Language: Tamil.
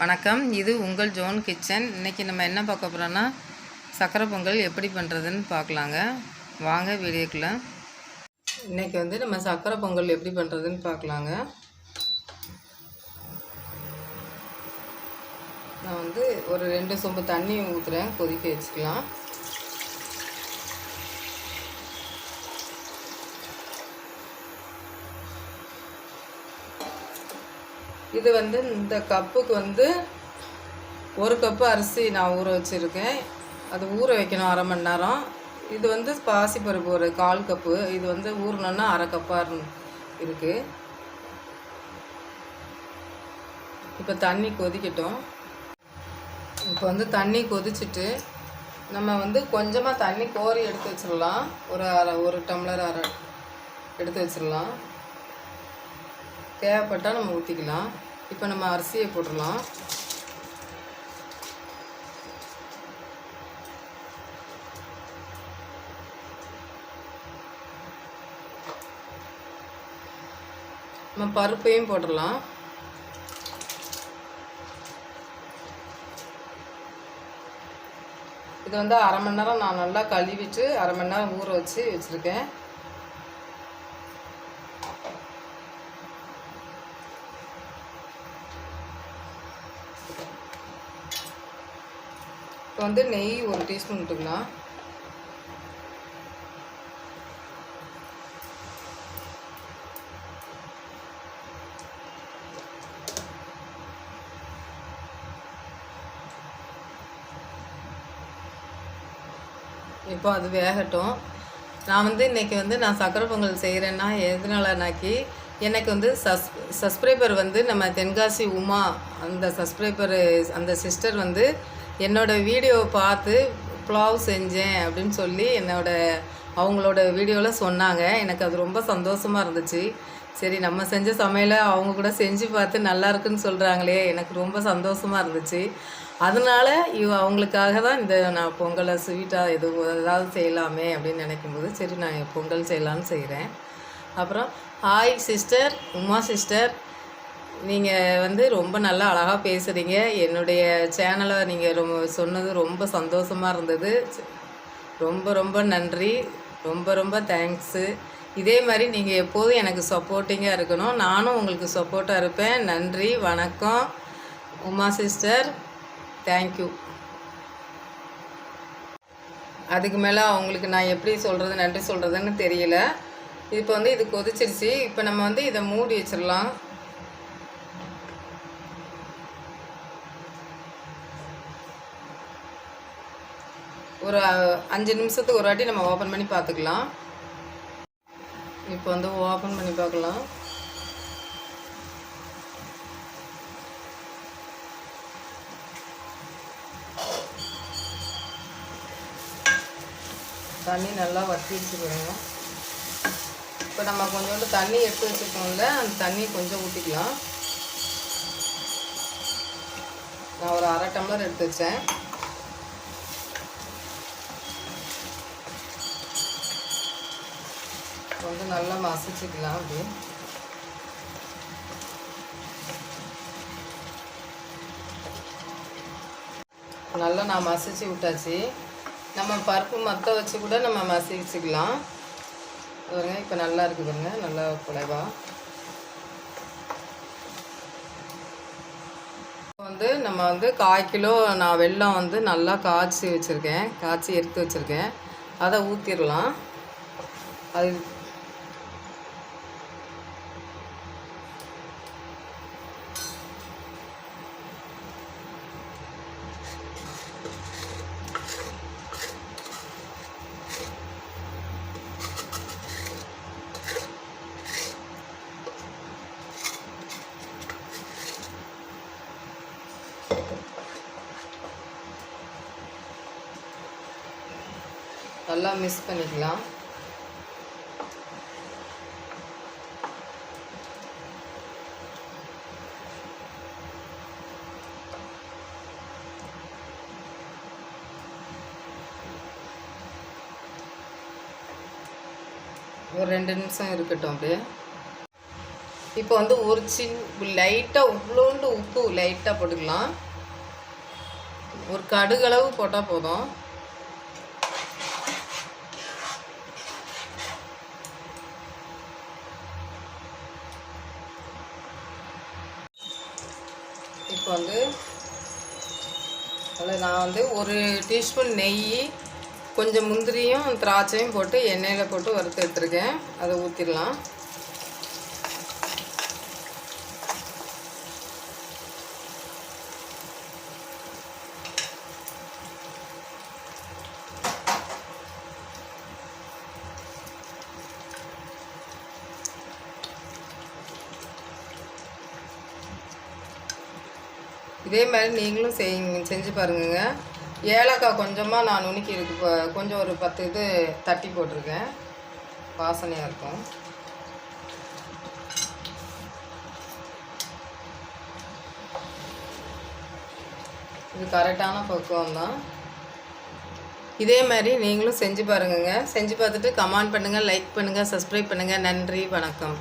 வணக்கம். இது உங்கள் ஜோன் கிச்சன். இன்றைக்கி நம்ம என்ன பார்க்க போகிறோன்னா சக்கரை பொங்கல் எப்படி பண்ணுறதுன்னு பார்க்கலாங்க. வாங்க வீடியோக்குள்ளே. இன்றைக்கி வந்து நம்ம சக்கரை பொங்கல் எப்படி பண்ணுறதுன்னு பார்க்கலாங்க. நான் வந்து ஒரு ரெண்டு சொம்பு தண்ணி ஊற்றுறேன் கொதிக்க வச்சுக்கலாம். இது வந்து இந்த கப்புக்கு வந்து ஒரு கப்பு அரிசி நான் ஊற வச்சுருக்கேன். அது ஊற வைக்கணும் அரை மணி நேரம். இது வந்து பாசிப்பருப்பு ஒரு கால் கப்பு. இது வந்து ஊறணுன்னா அரை கப்பாக இருக்குது இப்போ தண்ணி கொதிக்கட்டும். இப்போ வந்து தண்ணி கொதிச்சுட்டு நம்ம வந்து கொஞ்சமாக தண்ணி கோரி எடுத்து வச்சிடலாம் ஒரு அரை ஒரு டம்ளர் அரை எடுத்து வச்சிடலாம் தேவைப்பட்டால் நம்ம ஊற்றிக்கலாம் இப்போ நம்ம அரிசியை போட்டுடலாம் நம்ம பருப்பையும் போட்டுடலாம் இது வந்து அரை மணி நேரம் நான் நல்லா கழுவிட்டு அரை மணி நேரம் ஊற வச்சு வச்சுருக்கேன். இப்போ வந்து நெய் ஒரு டீஸ்பூன் விட்டுக்கலாம் இப்போ அது வேகட்டும். நான் வந்து இன்றைக்கி வந்து நான் சக்கரை பொங்கல் செய்கிறேன்னா எதனாலனாக்கி எனக்கு வந்து சஸ் சப்ஸ்கிரைபர் வந்து நம்ம தென்காசி உமா அந்த சப்ஸ்கிரைபர் அந்த சிஸ்டர் வந்து என்னோடய வீடியோவை பார்த்து புலாவ் செஞ்சேன் அப்படின்னு சொல்லி என்னோட அவங்களோட வீடியோவில் சொன்னாங்க. எனக்கு அது ரொம்ப சந்தோஷமாக இருந்துச்சு. சரி நம்ம செஞ்ச சமையலை அவங்க கூட செஞ்சு பார்த்து நல்லா இருக்குன்னு சொல்கிறாங்களே எனக்கு ரொம்ப சந்தோஷமாக இருந்துச்சு. அதனால இவ அவங்களுக்காக தான் இந்த நான் பொங்கலை ஸ்வீட்டாக எது ஏதாவது செய்யலாமே அப்படின்னு நினைக்கும்போது சரி நான் பொங்கல் செய்யலான்னு செய்கிறேன் அப்புறம் ஹாய் சிஸ்டர் உமா சிஸ்டர் நீங்கள் வந்து ரொம்ப நல்லா அழகாக பேசுகிறீங்க என்னுடைய சேனலை நீங்கள் ரொம்ப சொன்னது ரொம்ப சந்தோஷமாக இருந்தது. ரொம்ப ரொம்ப நன்றி. ரொம்ப ரொம்ப தேங்க்ஸு இதே மாதிரி நீங்கள் எப்போதும் எனக்கு சப்போர்ட்டிங்காக இருக்கணும். நானும் உங்களுக்கு சப்போர்ட்டாக இருப்பேன். நன்றி வணக்கம். உமா சிஸ்டர் தேங்க்யூ அதுக்கு மேலே அவங்களுக்கு நான் எப்படி சொல்கிறது நன்றி சொல்கிறதுன்னு தெரியல. இப்போ வந்து இது கொதிச்சிருச்சு. இப்போ நம்ம வந்து இதை மூடி வச்சிடலாம். ஒரு அஞ்சு நிமிஷத்துக்கு ஒரு வாட்டி நம்ம ஓப்பன் பண்ணி பார்த்துக்கலாம். இப்போ வந்து ஓப்பன் பண்ணி பார்க்கலாம். தண்ணி நல்லா வத்திடுச்சு பாருங்க. இப்போ நம்ம கொஞ்சோண்டு தண்ணி எடுத்து வச்சுருக்கோம்ல அந்த தண்ணி கொஞ்சம் ஊற்றிக்கலாம் நான் ஒரு அரை டம்ளர் எடுத்து வச்சேன். வந்து நல்லா மசிச்சுக்கலாம் அப்படி நல்லா நான் மசிச்சு விட்டாச்சு. நம்ம பருப்பு மற்ற வச்சு கூட நம்ம மசிச்சுக்கலாம். பாருங்க இப்போ நல்லா இருக்குது பாருங்க நல்லா குலைவா. வந்து நம்ம வந்து கால் கிலோ நான் வெல்லம் வந்து நல்லா காய்ச்சி வச்சுருக்கேன். காய்ச்சி எடுத்து வச்சுருக்கேன். அதை ஊற்றிடலாம் அது நல்லா மிக்ஸ் பண்ணிக்கலாம். ஒரு ரெண்டு நிமிஷம் இருக்கட்டும் அப்படியே. இப்போ வந்து ஒரு சின் லைட்டாக இவ்வளோண்டு உப்பு லைட்டாக போட்டுக்கலாம். ஒரு கடுகளவு போட்டால் போதும். இப்போ வந்து அதில் நான் வந்து ஒரு டீஸ்பூன் நெய் கொஞ்சம் முந்திரியும் திராட்சையும் போட்டு எண்ணெயில் போட்டு வறுத்து எடுத்துருக்கேன். அதை ஊற்றிடலாம் இதே மாதிரி நீங்களும் செய் செஞ்சு பாருங்கள் ஏலக்காய் கொஞ்சமாக நான் நுணுக்கி இருக்கு. கொஞ்சம் ஒரு பத்து இது தட்டி போட்டிருக்கேன். வாசனையாக இருக்கும். இது கரெக்டான பக்குவம் தான் இதே மாதிரி நீங்களும் செஞ்சு பாருங்கங்க. செஞ்சு பார்த்துட்டு கமெண்ட் பண்ணுங்கள் லைக் பண்ணுங்கள் சப்ஸ்கிரைப் பண்ணுங்கள் நன்றி வணக்கம்.